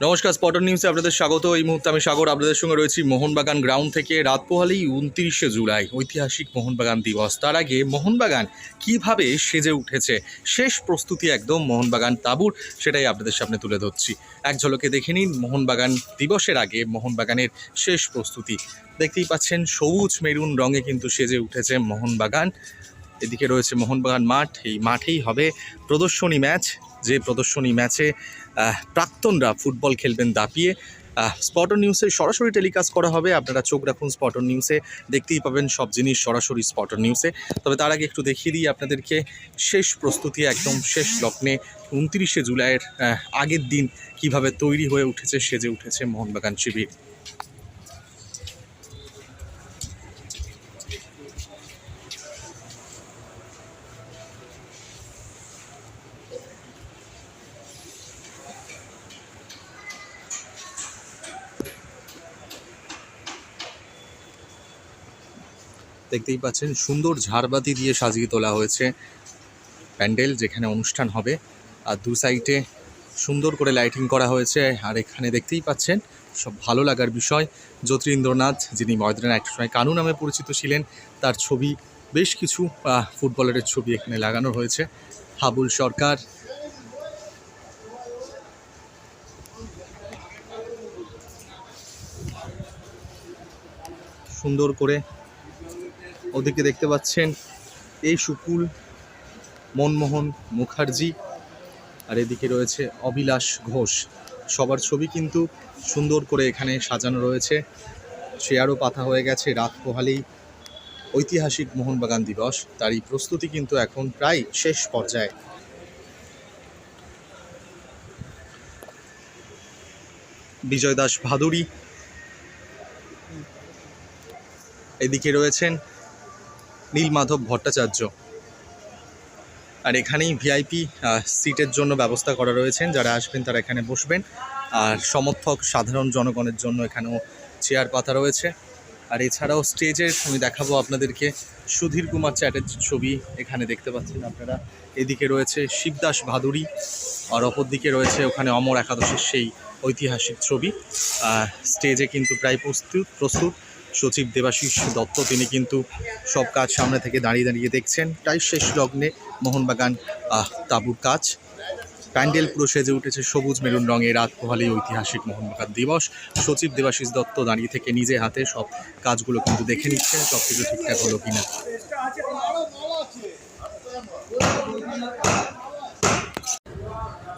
নমস্কার, স্পটন নিউজে আপনাদের স্বাগত। এই মুহূর্তে আমি সাগর, আপনাদের সঙ্গে রয়েছি মোহনবাগান গ্রাউন্ড থেকে রাত পোহালেই উনত্রিশে জুলাই। ঐতিহাসিক মোহনবাগান দিবস। তার আগে মোহনবাগান কীভাবে সেজে উঠেছে? শেষ প্রস্তুতি একদম মোহনবাগান তাঁবুর, সেটাই আপনাদের সামনে তুলে ধরছি। এক ঝলকে দেখে নিন মোহনবাগান দিবসের আগে মোহনবাগানের শেষ প্রস্তুতি। দেখতেই পাচ্ছেন, সবুজ মেরুন রঙে কিন্তু সেজে উঠেছে মোহনবাগান। এদিকে রয়েছে মোহনবাগান মাঠ। এই মাঠেই হবে প্রদর্শনী ম্যাচ। যে প্রদর্শনী ম্যাচে প্রাক্তনরা ফুটবল খেলবেন দাপিয়ে। স্পটন নিউজে সরাসরি টেলিকাস্ট করা হবে। আপনারা চোখ রাখুন স্পটন নিউজে দেখতেই পাবেন সব জিনিস সরাসরি স্পটন নিউজে তবে তার আগে একটু দেখিয়ে দিই আপনাদেরকে শেষ প্রস্তুতি, একদম শেষ লগ্নে উনত্রিশে জুলাইয়ের আগের দিন কীভাবে তৈরি হয়ে উঠেছে, সেজে উঠেছে মোহনবাগান শিবির। দেখতেই পাচ্ছেন, সুন্দর ঝাড়বাতি দিয়ে সাজিয়ে তোলা হয়েছে প্যান্ডেল, যেখানে অনুষ্ঠান হবে। আর দু সাইডে সুন্দর করে লাইটিং করা হয়েছে, আর এখানে দেখতেই পাচ্ছেন, সব ভালো লাগার বিষয়। জ্যোতিরিন্দ্রনাথ, যিনি ময়দানে একটা সময় কানু নামে পরিচিত ছিলেন, তার ছবি, বেশ কিছু ফুটবলারের ছবি এখানে লাগানো হয়েছে। হাবুল সরকার, সুন্দর করে ওদিকে দেখতে পাচ্ছেন। এই সুকুল, মনমোহন মুখার্জি আর এদিকে রয়েছে অবিলাস ঘোষ। সবার ছবি কিন্তু সুন্দর করে এখানে সাজানো রয়েছে। চেয়ারও পাতা হয়ে গেছে রাত পোহালেই ঐতিহাসিক মোহনবাগান দিবস। তারই প্রস্তুতি কিন্তু এখন প্রায় শেষ পর্যায়ে। বিজয় দাস ভাদুরী এদিকে রয়েছেন। নীলমাধব ভট্টাচার্য। আর এখানেই ভিআইপি সিটের জন্য ব্যবস্থা করা রয়েছেন। যারা আসবেন তারা এখানে বসবেন। আর সমর্থক সাধারণ জনগণের জন্য এখানেও চেয়ার পাতা রয়েছে। আর এছাড়াও স্টেজের আমি দেখাবো আপনাদেরকে সুধীর কুমার চ্যাটার্জির ছবি। এখানে দেখতে পাচ্ছেন আপনারা। এদিকে রয়েছে শিবদাস ভাদুরী। আর অপর দিকে রয়েছে ওখানে অমর একাদশের সেই ঐতিহাসিক ছবি। স্টেজে কিন্তু প্রায় প্রস্তুত প্রস্তুত। সচিব দেবাশিস দত্ত, তিনি কিন্তু সব কাজ সামনে থেকে দাঁড়িয়ে দাঁড়িয়ে দেখছেন। প্রায় শেষ লগ্নে মোহনবাগান তাঁবুর কাজ। প্যান্ডেল পুরো সেজে উঠেছে সবুজ মেরুন রঙে রাত পোহালেই ঐতিহাসিক মোহনবাগান দিবস। সচিব দেবাশিস দত্ত দাঁড়িয়ে থেকে নিজে হাতে সব কাজগুলো কিন্তু দেখে নিচ্ছেন সব কিছু ঠিকঠাক হলো কিনা।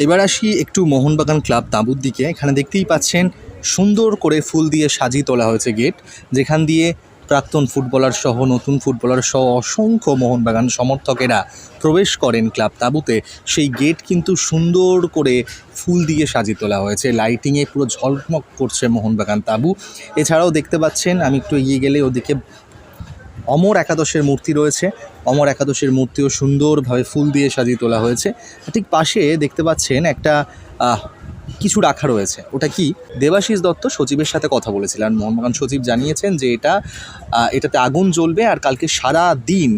এবার আসি একটু মোহনবাগান ক্লাব তাঁবুর দিকে। এখানে দেখতেই পাচ্ছেন সুন্দর করে ফুল দিয়ে সাজিয়ে তোলা হয়েছে গেট, যেখান দিয়ে প্রাক্তন ফুটবলার সহ নতুন ফুটবলার সহ অসংখ্য মোহনবাগান সমর্থকেরা প্রবেশ করেন ক্লাব তাঁবুতে। সেই গেট কিন্তু সুন্দর করে ফুল দিয়ে সাজিয়ে তোলা হয়েছে। লাইটিংয়ে পুরো ঝলমক করছে মোহনবাগান তাঁবু। এছাড়াও দেখতে পাচ্ছেন, আমি একটু এগিয়ে গেলে ওদিকে অমর একাদশের মূর্তি রয়েছে। অমর একাদশের মূর্তিও সুন্দরভাবে ফুল দিয়ে সাজিয়ে তোলা হয়েছে। ঠিক পাশে দেখতে পাচ্ছেন একটা কিছু রাখা রয়েছে। ওটা কি? দেবাশিস দত্ত সচিবের সাথে কথা বলেছিলেন। মোহনবাগান সচিব জানিয়েছেন যে এটা এটাতে আগুন জ্বলবে আর কালকে সারা দিন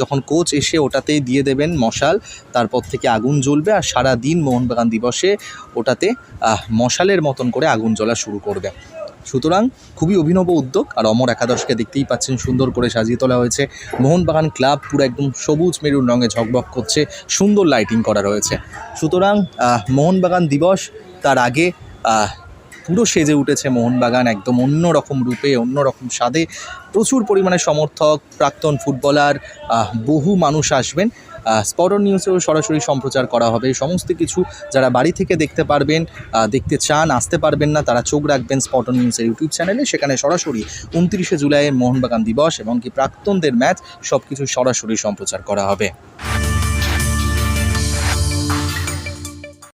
যখন কোচ এসে ওটাতে দিয়ে দেবেন মশাল, তারপর থেকে আগুন জ্বলবে আর সারা দিন মোহনবাগান দিবসে ওটাতে মশালের মতন করে আগুন জ্বলা শুরু করবে। সুতরাং খুবই অভিনব উদ্যোগ, আর অমর একাদশকে দেখতেই পাচ্ছেন সুন্দর করে সাজিয়ে তোলা হয়েছে। মোহনবাগান ক্লাব পুরো একদম সবুজ মেরুন রঙে ঝকবক করছে, সুন্দর লাইটিং করা রয়েছে। সুতরাং মোহনবাগান দিবস তার আগে পুরো সেজে উঠেছে মোহনবাগান একদম অন্য রকম রূপে অন্য রকম স্বাদে। প্রচুর পরিমাণে সমর্থক, প্রাক্তন ফুটবলার বহু মানুষ আসবেন। স্পটন নিউজেও সরাসরি সম্প্রচার করা হবে। সমস্ত কিছু যারা বাড়ি থেকে দেখতে পারবেন দেখতে চান, আসতে পারবেন না, তারা চোখ রাখবেন স্পটন নিউজের ইউটিউব চ্যানেলে সেখানে সরাসরি উনত্রিশে জুলাইয়ের মোহনবাগান দিবস এবং কি প্রাক্তনদের ম্যাচ সব কিছু সরাসরি সম্প্রচার করা হবে।